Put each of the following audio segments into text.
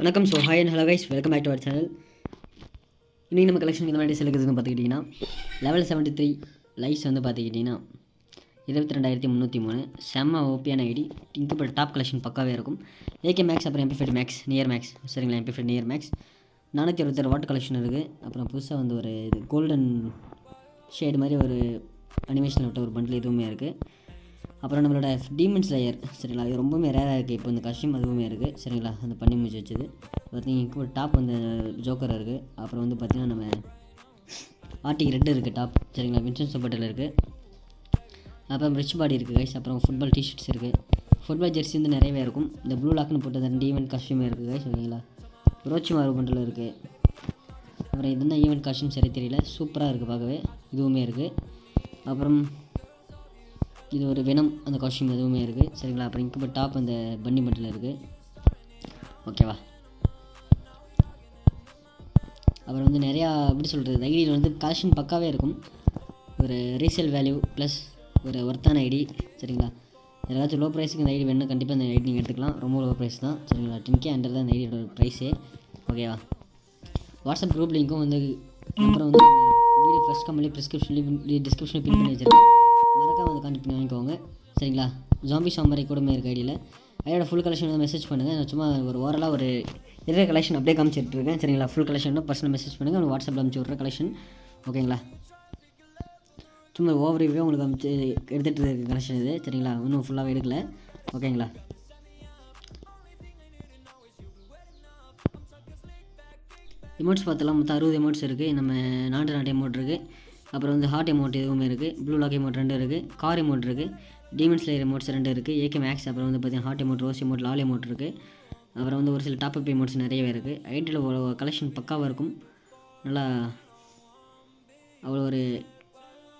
வணக்கம். So hi and hello guys welcome back to our channel இன்றைக்கி நம்ம collection இந்த மாதிரி செலுக்குதுன்னு பார்த்துக்கிட்டிங்கன்னா லெவல் செவன்ட்டி த்ரீ லைட்ஸ் வந்து பார்த்துக்கிட்டிங்கன்னா இருபத்தி ரெண்டாயிரத்தி முந்நூற்றி மூணு. செம்ம ஓப்பியான ஐடி இங்கே டாப் கலெக்ஷன் பக்காவே இருக்கும். ஏகே மேக்ஸ் அப்புறம் எம்பிஃபைட் மேக்ஸ் நியர் மேக்ஸ் சரிங்களா எம்பிஃபைட் நியர் மேக்ஸ் நானூற்றி அறுபத்தாறு வாட் கலெக்ஷன் இருக்குது அப்புறம் புதுசாக வந்து ஒரு இது கோல்டன் ஷேடு மாதிரி ஒரு அனிமேஷனில் விட்ட ஒரு பண்டில் இதுவுமே இருக்குது அப்புறம் நம்மளோட டீமன்ஸ் லேயர் சரிங்களா? இது ரொம்பவுமே ரேராக இருக்குது இப்போ இந்த கஷ்டம் அதுவுமே இருக்குது சரிங்களா? அந்த பண்ணி முடிச்சு வச்சது. பார்த்தீங்கன்னா ஒரு டாப் வந்து ஜோக்கர் இருக்குது அப்புறம் வந்து பார்த்திங்கன்னா நம்ம ஆர்டிக் ரெட்டு இருக்குது டாப் சரிங்களா? வின்சன் சப்பட்டில் இருக்குது அப்புறம் ரிச் பாடி இருக்குது கைஸ் அப்புறம் ஃபுட்பால் டிஷர்ட்ஸ் இருக்குது ஃபுட்பால் ஜெர்சி வந்து நிறையவே இருக்கும். இந்த ப்ளூ லாக்னு போட்டு அந்த ஈவெண்ட் காஸ்டியூமே இருக்குது கைஸ் ஓகேங்களா ரோச்சி மார்பு பண்டில் இருக்குது அப்புறம் இது என்ன ஈவெண்ட் காஸ்டியூம் சரி தெரியல. சூப்பராக இருக்குது பார்க்கவே. இதுவுமே இருக்குது அப்புறம் இது ஒரு வெனம் அந்த காஸ்டியூம் எதுவுமே இருக்குது சரிங்களா? அப்புறம் இங்கே டாப் அந்த பன்னி மட்டில் இருக்குது ஓகேவா அப்புறம் வந்து நிறையா எப்படி சொல்கிறது ஐடியில் வந்து காஸ்டியூம் பக்காவே இருக்கும். ஒரு ரீசேல் வேல்யூ ப்ளஸ் ஒரு ஒர்த்தான ஐடி. சரிங்களா? ஏதாச்சும் லோ ப்ரைஸுக்கு இந்த ஐடி வேணும் கண்டிப்பாக இந்த ஐடி நீங்கள் எடுத்துக்கலாம். ரொம்ப லோ ப்ரைஸ் தான். சரிங்களா? டென்கே அண்டர் தான் இந்த ஐடியோட ப்ரைஸே ஓகேவா வாட்ஸ்அப் குரூப் லிங்க்கும் வந்து அப்புறம் வந்து வீடியோ ஃபஸ்ட் கம்பெனி ப்ரிஸ்கிரிப்ஷன்லேயும் டிஸ்கிரிப்ஷனில் பின் பண்ணி வச்சிருக்கேன். மறக்காம வந்து கான்டெக்ட் பண்ணி வாங்கிக்கோங்க சரிங்களா? ஜாம்பி சாம்பரை கூடமே இருக்க ஐடியில் ஐடியோட ஃபுல் கலெக்ஷன் வந்து மெசேஜ் பண்ணுங்கள் நான் சும்மா ஒரு ஓரலாக ஒரு இருக்கிற கலெக்ஷன் அப்படியே காமிச்சிட்ருக்கேன் சரிங்களா? ஃபுல் கலெக்ஷன் பர்சனல் மெசேஜ் பண்ணுங்கள் உங்களுக்கு வாட்ஸ்அப்பில் அனுப்பிச்சி விட்ற கலெக்ஷன் ஓகேங்களா? சும்மா ஓவர் வியூவே உங்களுக்கு அனுப்பிச்சு எடுத்துகிட்டு இருக்க கலெக்ஷன் இது. சரிங்களா? இன்னும் ஃபுல்லாக எடுக்கல. ஓகேங்களா? எமௌண்ட்ஸ் பார்த்தலாம். மொத்தம் அறுபது எமௌண்ட்ஸ் இருக்குது நம்ம நாட்டு நாட்டு எமௌண்ட் இருக்குது அப்புறம் வந்து ஹார்ட் எமௌண்ட் எதுவுமே இருக்குது ப்ளூ லாக் எமௌண்ட் ரெண்டு இருக்குது கார் எமௌண்ட் இருக்குது டீமன் ஸ்லேயர் எமௌண்ட்ஸ் ரெண்டு இருக்குது ஏகே மேக்ஸ் அப்புறம் வந்து பார்த்தீங்கன்னா heart emote rose emote lol emote இருக்குது அப்புறம் வந்து ஒரு சில டாப் அப் எமௌண்ட்ஸ் நிறையவே இருக்குது ஐடியில் கலெக்ஷன் பக்காவாக இருக்கும். நல்லா அவ்வளோ ஒரு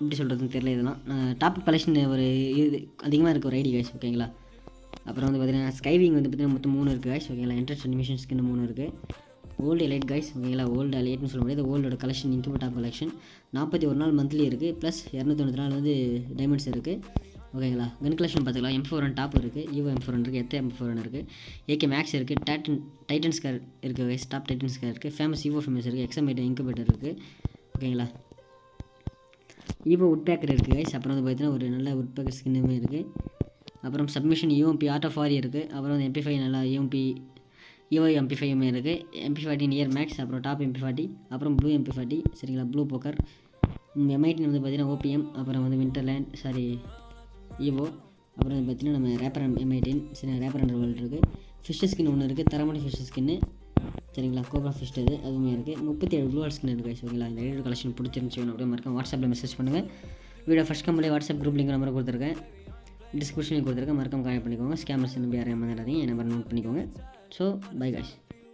எப்படி சொல்கிறதுன்னு தெரியல இதெல்லாம். டாப் கலெக்ஷன் ஒரு இது அதிகமாக இருக்குது ஒரு ஐடி கைஸ் ஓகேங்களா அப்புறம் வந்து பார்த்தீங்கன்னா ஸ்கைவிங் வந்து பார்த்தீங்கன்னா மொத்தம் மூணு இருக்குது காய்ஸ் ஓகேங்களா இன்ட்ரெஸ்ட் அனிமேஷன் ஸ்கின் மூணு இருக்குது ஓல்டு எலைட் கைஸ் ஓகேங்களா ஓல்டு எலைட்னு சொல்ல முடியாது ஓல்டோட கலெக்ஷன் இன்குபேட் கலெக்ஷன் நாற்பத்தி ஒரு நாள் மந்த்லி இருக்குது ப்ளஸ் இரநூத்தொண்ணூற்றி நாள் வந்து டைமண்ட்ஸ் இருக்குது ஓகேங்களா கன் கலெக்ஷன் பார்த்துக்கலாம். எம் ஃபோர் ஒன் டாப் இருக்குது ஈவோ எம் ஃபோர் இருக்குது எத்த எம் ஃபோர் இருக்குது ஏகே மேக்ஸ் இருக்குது டைட்டன் டைட்டன் ஸ்கார் இருக்குது கைஸ் டாப் டைட்டன் ஸ்கார் இருக்குது ஃபேமஸ் ஈவோ ஃபேமஸ் இருக்குது எக்ஸமேட் இன்குபேட்டர் இருக்குது ஓகேங்களா ஈவோ உட் பேக்கர் இருக்குது கைஸ் அப்புறம் வந்து பார்த்தீங்கன்னா ஒரு நல்ல உட் பேக்கர் ஸ்கின்னுமே இருக்குது அப்புறம் சப்மிஷன் யூஎம்பி ஆட் ஆஃப் ஆரி இருக்குது அப்புறம் வந்து எம்பி ஃபைவ் நல்லா யூஎம்பி யூஐ எம்பி ஃபைவ்மே இருக்குது எம்பி ஃபார்ட்டி நியர் மேக்ஸ் அப்புறம் டாப் எம்பி ஃபார்ட்டி அப்புறம் ப்ளூ எம்பி ஃபார்ட்டி சரிங்களா? ப்ளூ போக்கர் எம்ஐடின் வந்து பார்த்தீங்கன்னா ஓபிஎம் அப்புறம் வந்து விண்டர்லேண்ட் சாரி ஈவோ அப்புறம் வந்து பார்த்தீங்கன்னா நம்ம ரேப்பர் எம்ஐடின் சரி ரேப்பர் அண்டர் வேர்ல்டு இருக்குது ஃபிஷ் ஸ்கின் ஒன்று இருக்குது தரமான ஃபிஷ் ஸ்கின்னு சரிங்களா? கோப்ரா ஃபிஷ் இது அதுவுமே இருக்குது முப்பத்தி ஏழு ப்ளூ ஸ்கின் இருக்குது சரிங்களா? இந்த ஐடியோ கலெக்ஷன் பிடிச்சிருந்துச்சு அப்படியே மறக்காம வாட்ஸ்அப்பில் மெசேஜ் பண்ணுங்கள் video first company WhatsApp group link number கொடுத்துருக்கேன். டிஸ்கிரிப்ஷனில் கொடுத்துருக்கேன். மறக்காம கால் பண்ணிக்கோங்க. ஸ்கேமர்ஸ் நம்பி யாரையும் மறந்துடாதீங்க என் நம்பர் நோட் பண்ணிக்கோங்க. So bye guys